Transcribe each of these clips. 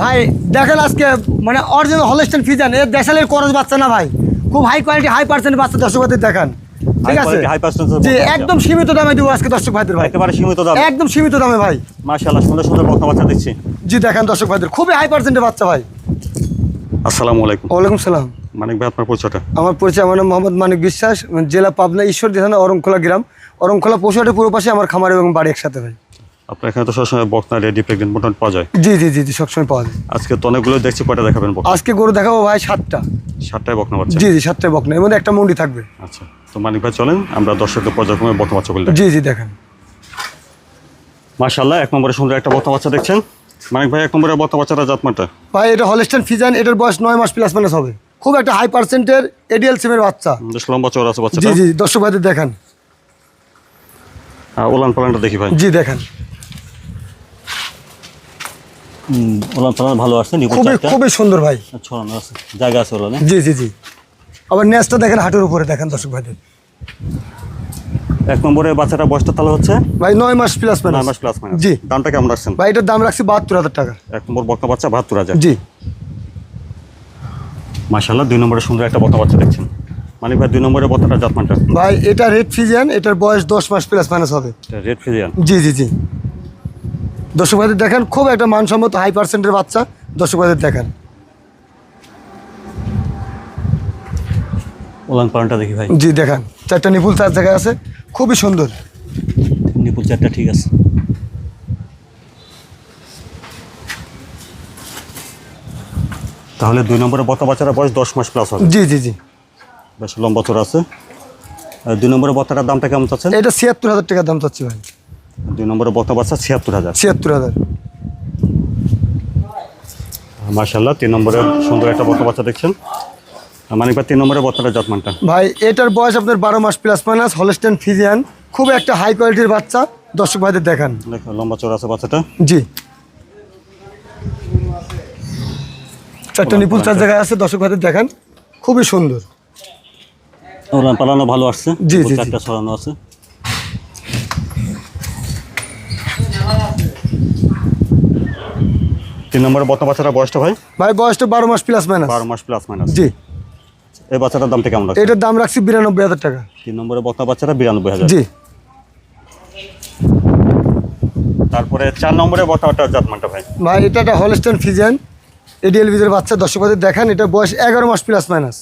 ভাই দেখেন আজকে মানে অরিজিনাল হলস্টেন ফিজান এর দেশালের করজ বাচ্চা না ভাই। খুব হাই কোয়ালিটি হাই পার্সেন্ট বাচ্চা দর্শক ভাইদের দেখান। ঠিক আছে? high percentage জি একদম সীমিত দামে দেবো আজকে দর্শক ভাইদের ভাই। একেবারে সীমিত দাম। একদম সীমিত দামে ভাই। মাশাআল্লাহ সুন্দর সুন্দর বক্তা বাচ্চা দিচ্ছি। জি দেখেন দর্শক ভাইদের খুবই হাই পার্সেন্টের বাচ্চা ভাই। আসসালামু আলাইকুম। ওয়ালাইকুম সালাম। মানিক ভাই আপনার পরিচয়টা? আমার পরিচয় আমার নাম মোহাম্মদ মানিক বিশ্বাস জেলা পাবনা ঈশ্বর থানা অরংখোলা গ্রাম। অরংখোলা পশুহাটের পুরো পাশে আমার খামার এবং বাড়ি একসাথে ভাই। আপনার এখানে তো সবসময় বক্তা রেডি প্রেগনেন্ট মোটামুটি পাওয়া যায়? জি জি জি জি সবসময় পাওয়া যায়। আজকে তো অনেকগুলো দেখছি কয়টা দেখাবেন আজকে গরু দেখাবো ভাই সাতটা। সাতটায় বকনা বাচ্চা? জি জি সাতটায় বকনা। এর মধ্যে একটা মন্ডি থাকবে। আচ্ছা তো মানিক ভাই চলেন আমরা দর্শকদের পর্যায়ক্রমে বক্তা বাচ্চা বলে জি জি দেখেন। মাশাআল্লাহ এক নম্বরে সুন্দর একটা বক্তা বাচ্চা দেখছেন। মানিক ভাই এক নম্বরে বক্তা বাচ্চাটা জাতমানটা? ভাই এটা হলস্টেন ফিজান এটার বয়স নয় মাস প্লাস মাইনাস হবে। খুব একটা হাই পার্সেন্টের এডিএল সিমের বাচ্চা। বেশ লম্বা চওড়া আছে জি জি দর্শক ভাইদের দেখেন। ওলান পালানটা দেখি ভাই। জি দেখেন। ওলান ভালো খুবই খুবই সুন্দর ভাই। ছড়ানো আছে জায়গা আছে ওলানে। জি জি জি। আবার নেসটা দেখেন হাঁটুর উপরে দেখেন দর্শক ভাইদের। এক নম্বরে বাচ্চাটা বয়সটা তাহলে হচ্ছে? ভাই নয় মাস প্লাস নয় মাস প্লাস মাইনাস জি। দামটা কেমন রাখছেন? ভাই এটার দাম রাখছি বাহাত্তর হাজার টাকা। এক নম্বর বাচ্চা বাহাত্তর হাজার। জি। মাশাল্লাহ দুই নম্বরে সুন্দর একটা বাচ্চা দেখছেন। মানিক ভাই দুই জাতমানটা। ভাই এটা রেড ফিজিয়ান এটার বয়স দশ মাস প্লাস মাইনাস হবে। রেড ফিজিয়ান জি জি জি। দর্শক ভাইদের দেখেন খুব একটা মানসম্মত হাই পার্সেন্টের বাচ্চা দর্শক ভাইদের দেখেন। ওলান পালানটা দেখি ভাই। জি দেখেন চারটা নিপুল চার জায়গায় আছে খুবই সুন্দর। নিপুল চারটা ঠিক আছে। তাহলে দুই নম্বরে বক্তা বাচ্চাটা বয়স দশ মাস প্লাস হবে। জি জি জি। বেশ লম্বা চোর আছে। দুই নম্বরে বক্তাটার দামটা কেমন চাচ্ছেন? এটা ছিয়াত্তর হাজার টাকার দাম চাচ্ছি ভাই। দুই নম্বরে বক্তা বাচ্চা ছিয়াত্তর হাজার। ছিয়াত্তর হাজার। মার্শাল্লাহ তিন নম্বরে সুন্দর একটা বক্তা বাচ্চা দেখছেন। আর মানিক ভাই তিন নম্বরে বক্তাটা জাতমানটা ভাই এটার বয়স আপনার বারো মাস প্লাস মাইনাস হলস্টেন ফিজিয়ান খুব একটা হাই কোয়ালিটির বাচ্চা দর্শক ভাইদের দেখান। দেখো লম্বা চোর আছে বাচ্চাটা। জি। চারটা নিপুল চার জায়গায় আছে দর্শক ভাইদের দেখান। খুবই সুন্দর। পালানো ভালো আসছে। জি, জি, জি। চারটা ছড়ানো আছে। তিন নম্বরে বক্তা বাচ্চাটা বয়সটা ভাই? ভাই বয়সটা বারো মাস প্লাস মাইনাস বারো মাস প্লাস মাইনাস জি। এই বাচ্চাটার দামটা কেমন লাগছে? এটার দাম রাখছি বিরানব্বই হাজার টাকা। তিন নম্বরে বক্তা বাচ্চাটা বিরানব্বই হাজার। জি। তারপরে চার নম্বরে বক্তাটা জাতমানটা ভাই? ভাই এটা একটা হলস্টেন ফিজিয়ান এডিএল ভিজের বাচ্চা দর্শক ভাইদের দেখান এটা বয়স এগারো মাস প্লাস মাইনাস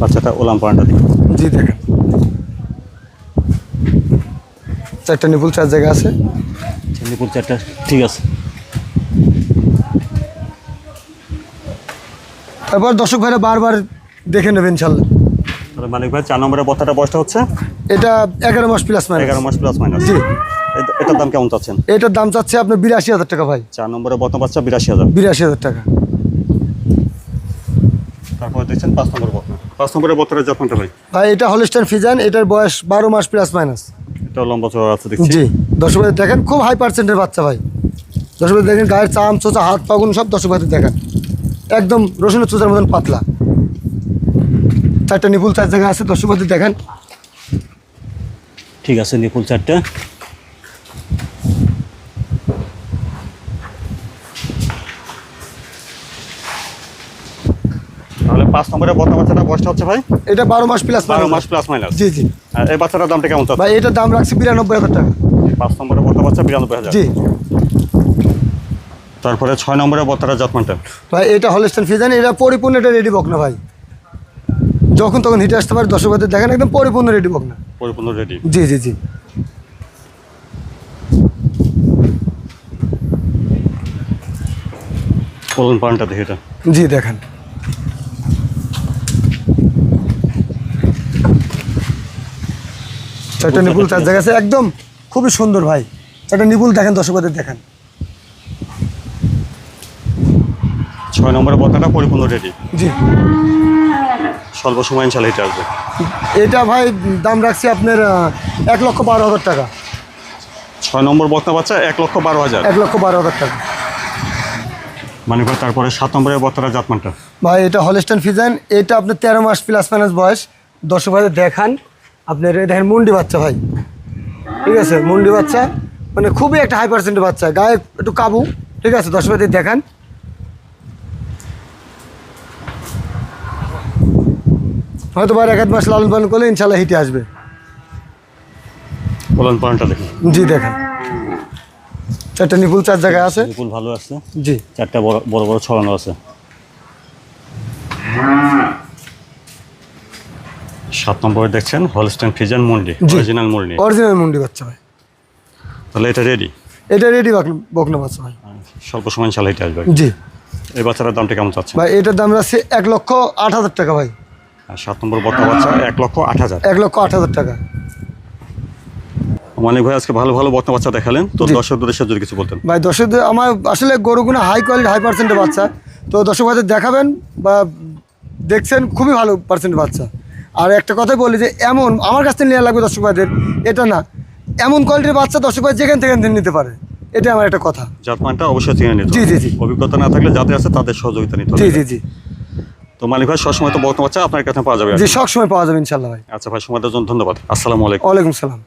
বাচ্চাটা ওলাম পান্ডা জি দেখেন। চারটা নিপুল চার জায়গা আছে। নিপুল চারটা ঠিক আছে। তারপর দর্শক ভাইরা বারবার দেখে নেবেন ইনশাল্লাহ। মানিক ভাই চার নম্বরে বক্তাটা বয়সটা হচ্ছে? এটা এগারো মাস প্লাস মাইনাস এগারো মাস প্লাস মাইনাস জি। এটার দাম কেমন চাচ্ছেন? এটার দাম চাচ্ছে আপনার বিরাশি হাজার টাকা ভাই। চার নম্বরে বক্তা বাচ্চা বিরাশি হাজার। বিরাশি হাজার টাকা। তারপরে দেখছেন পাঁচ নম্বর বক্তা পাঁচ নম্বরের জাতমানটা ভাই? ভাই এটা হলস্টেন ফিজান এটার বয়স বারো মাস প্লাস মাইনাস এটা লম্বা চড়া আছে দেখছি। জি দর্শক ভাই দেখেন খুব হাই পার্সেন্টের বাচ্চা ভাই। দর্শক ভাই দেখেন গায়ের চাম চোচা হাত পাগুন সব দর্শক ভাই দেখেন। একদম রসুনের চোচার মতন পাতলা। চারটা নিপুল চার জায়গায় আছে দর্শক ভাই দেখেন। ঠিক আছে নিপুল চারটা। বাচ্চাটা বয়সটা হচ্ছে ভাই? এটা বারো মাস প্লাস বারো মাস প্লাস মাইনাস জি জি। এই বাচ্চাটার দামটা কেমন ভাই এটার দাম রাখছি বিরানব্বই হাজার টাকা। পাঁচ নম্বরের বাচ্চা বিরানব্বই হাজার। জি। তারপরে ছয় নম্বরের বক্তাটা জাতমানটা ভাই এটা হলস্টেন ফিজান এটা পরিপূর্ণ এটা রেডি বক না ভাই। যখন তখন হিটে আসতে পারে দর্শক দেখেন একদম পরিপূর্ণ রেডি বক না। পরিপূর্ণ রেডি জি জি জি। বলুন পানটা দেখি এটা। জি দেখেন। চারটা নিপুল চার জায়গা আছে। একদম খুবই সুন্দর ভাই। চারটা নিপুল দেখেন দর্শকদের দেখেন। ছয় নম্বরের বক্তাটা পরিপূর্ণ রেডি জি। স্বল্প সময় ইনশাল্লাহ এটা আসবে। এটা ভাই দাম রাখছি আপনার এক লক্ষ বারো হাজার টাকা। ছয় নম্বর বক্তা বাচ্চা এক লক্ষ বারো হাজার। এক লক্ষ বারো হাজার টাকা। মানে ভাই তারপরে সাত নম্বরের বক্তাটা জাতমানটা। ভাই এটা হলস্টান ফিজান এটা আপনার তেরো মাস প্লাস মাইনাস বয়স। দর্শক ভাই দেখান। আপনার দেখেন মুন্ডি বাচ্চা ভাই। ঠিক আছে মুন্ডি বাচ্চা। মানে খুবই একটা হাই পার্সেন্টের বাচ্চা। গায়ে একটু কাবু। ঠিক আছে দশ বাতি দেখান। হয়তো বার এক মাস লালন পালন করলে ইনশাল্লাহ হিটে আসবে। বলেন পয়েন্টটা দেখুন। জি দেখেন। চারটা নিপুল চার জায়গায় আছে। বিপুল ভালো আছে। জি। চারটা বড় বড় বড় ছড়ানো আছে। সাত নম্বরে দেখছেন হলস্টেন ফিজান মুন্ডি। অরিজিনাল মুন্ডি অরিজিনাল মুন্ডি বাচ্চা ভাই। তাহলে এটা রেডি এটা রেডি বকনা বাচ্চা ভাই। স্বল্প সময় চালাই এটা আসবে। জি। এই বাচ্চাটার দামটা কেমন চাচ্ছে ভাই এটার দাম আছে এক লক্ষ আট হাজার টাকা ভাই। আর সাত নম্বর বর্তা বাচ্চা এক লক্ষ আট হাজার। এক লক্ষ আট হাজার টাকা। মানিক ভাই আজকে ভালো ভালো বর্তা বাচ্চা দেখালেন। তো জি। দর্শক উদ্দেশ্যে যদি কিছু বলতেন। ভাই দর্শক আমার আসলে গরুগুলো হাই কোয়ালিটি হাই পার্সেন্টের বাচ্চা। তো দর্শক ভাইদের দেখাবেন বা দেখছেন খুবই ভালো পার্সেন্টের বাচ্চা। আর একটা কথাই বলি যে এমন আমার কাছ থেকে নেওয়া লাগবে দর্শক ভাইদের এটা না। এমন কোয়ালিটির বাচ্চা দর্শক ভাই যেখান থেকে নিতে পারে। এটা আমার একটা কথা। জাতমানটা অবশ্যই চিনে নিতে জি, জি, জি। অভিজ্ঞতা না থাকলে যাদের আছে তাদের সহযোগিতা নিতে জি জি জি। তো মালিক ভাই সবসময় তো বর্তমান আপনার কাছে পাওয়া যাবে। জি সবসময় পাওয়া যাবে ইনশাল্লাহ ভাই। আচ্ছা ভাই সময়ের জন্য ধন্যবাদ। আসসালামু আলাইকুম। ওয়ালাইকুম সালাম।